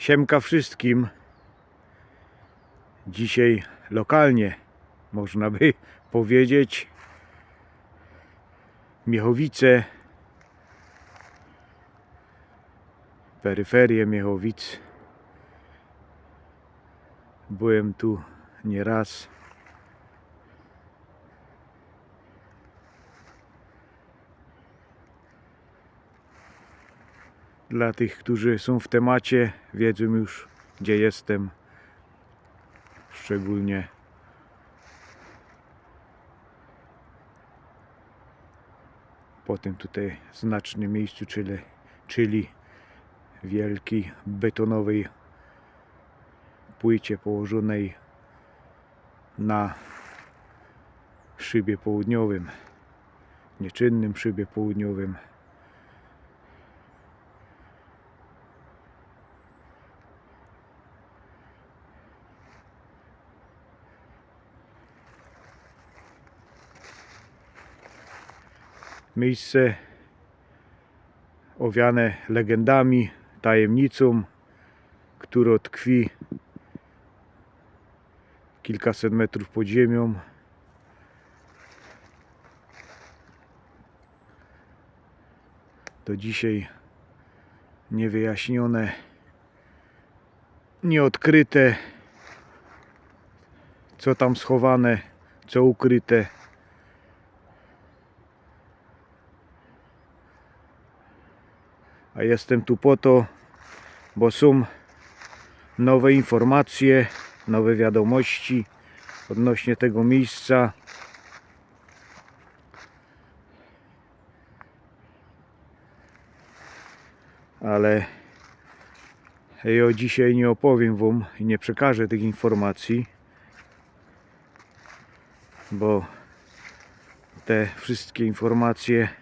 Siemka wszystkim. Dzisiaj lokalnie, można by powiedzieć, Miechowice, peryferie Miechowic. Byłem tu nieraz. Dla tych, którzy są w temacie, wiedzą już, gdzie jestem. Szczególnie po tym tutaj znacznym miejscu, czyli, czyli wielkiej betonowej płycie położonej na szybie południowym, nieczynnym szybie południowym. Miejsce owiane legendami, tajemnicą, która tkwi kilkaset metrów pod ziemią. Do dzisiaj niewyjaśnione, nieodkryte, co tam schowane, co ukryte. A jestem tu po to, bo są nowe informacje, nowe wiadomości odnośnie tego miejsca. Ale ja dzisiaj nie opowiem Wam i nie przekażę tych informacji, bo te wszystkie informacje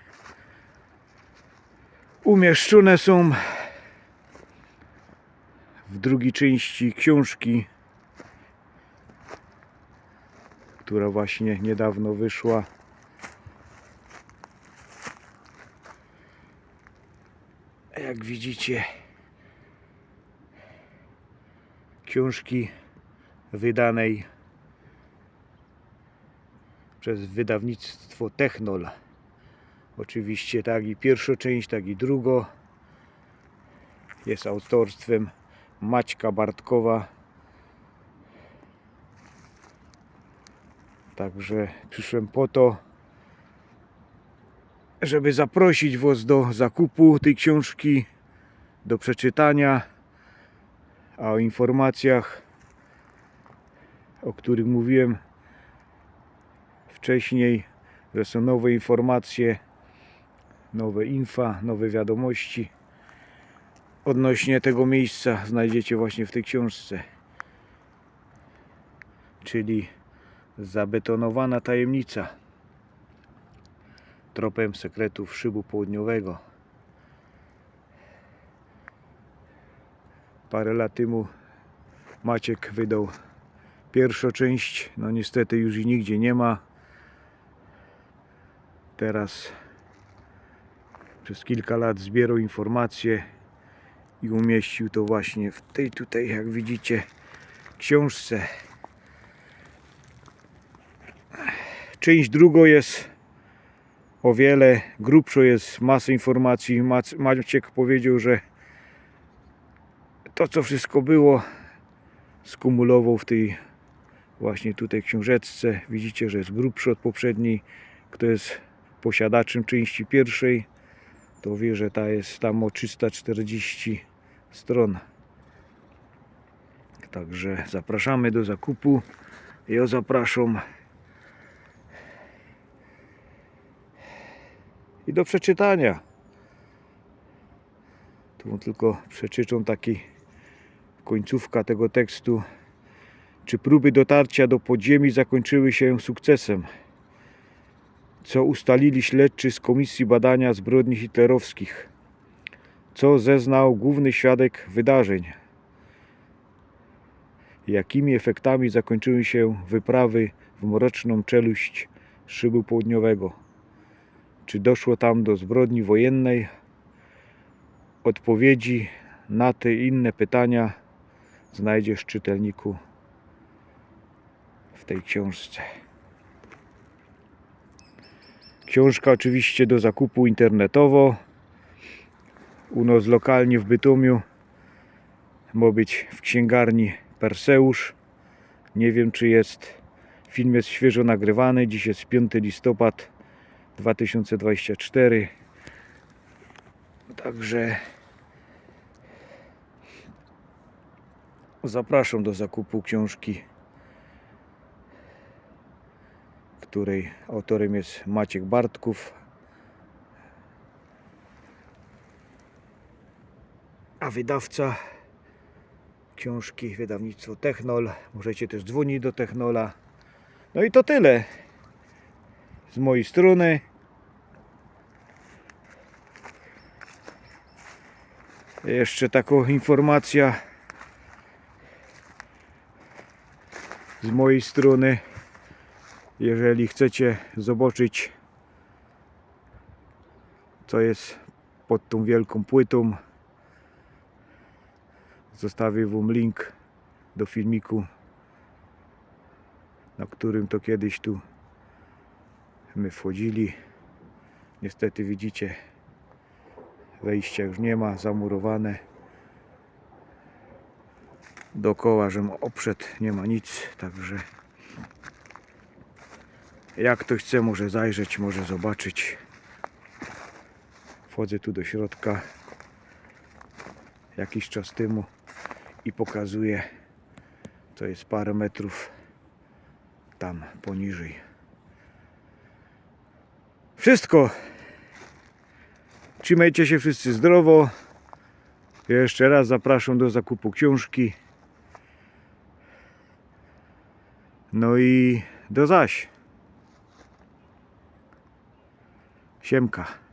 umieszczone są w drugiej części książki, która właśnie niedawno wyszła. Jak widzicie, książki wydanej przez wydawnictwo Technol. Oczywiście tak i pierwsza część, tak i druga jest autorstwem Maćka Bartkowa. Także przyszłem po to, żeby zaprosić Was do zakupu tej książki, do przeczytania, a o informacjach, o których mówiłem wcześniej, że są nowe informacje, nowe infa, nowe wiadomości odnośnie tego miejsca znajdziecie właśnie w tej książce. Czyli zabetonowana tajemnica tropem sekretów szybu południowego. Parę lat temu Maciek wydał pierwszą część, no niestety już i nigdzie nie ma. Teraz przez kilka lat zbierał informacje i umieścił to właśnie w tej tutaj, jak widzicie, książce. Część drugą jest o wiele grubsza, jest masa informacji. Mac- Maciek powiedział, że to co wszystko było skumulował w tej właśnie tutaj książeczce. Widzicie, że jest grubszy od poprzedniej. Kto jest posiadaczem części pierwszej, to wie, że ta jest tam o 340 stron. Także zapraszamy do zakupu. Ja zapraszam. I do przeczytania. Tu tylko przeczytam taki końcówka tego tekstu. Czy próby dotarcia do podziemi zakończyły się sukcesem? Co ustalili śledczy z Komisji Badania Zbrodni Hitlerowskich? Co zeznał główny świadek wydarzeń? Jakimi efektami zakończyły się wyprawy w mroczną czeluść szybu południowego? Czy doszło tam do zbrodni wojennej? Odpowiedzi na te inne pytania znajdziesz czytelniku w tej książce. Książka oczywiście do zakupu internetowo. U nas lokalnie w Bytomiu ma być w księgarni Perseusz. Nie wiem czy jest. Film jest świeżo nagrywany. Dziś jest 5 listopad 2024. Także zapraszam do zakupu książki, której autorem jest Maciek Bartków. A wydawca książki wydawnictwo Technol. Możecie też dzwonić do Technola. No i to tyle z mojej strony. Jeszcze taką informacja z mojej strony. Jeżeli chcecie zobaczyć co jest pod tą wielką płytą, zostawię Wam link do filmiku, na którym to kiedyś tu my wchodzili. Niestety widzicie, wejścia już nie ma, zamurowane. Dookoła, że oprzed nie ma nic, także jak ktoś chce, może zajrzeć, może zobaczyć. Wchodzę tu do środka jakiś czas temu i pokazuję, to jest parę metrów tam poniżej. Wszystko. Trzymajcie się wszyscy zdrowo. Jeszcze raz zapraszam do zakupu książki. No i do zaś. Siemka.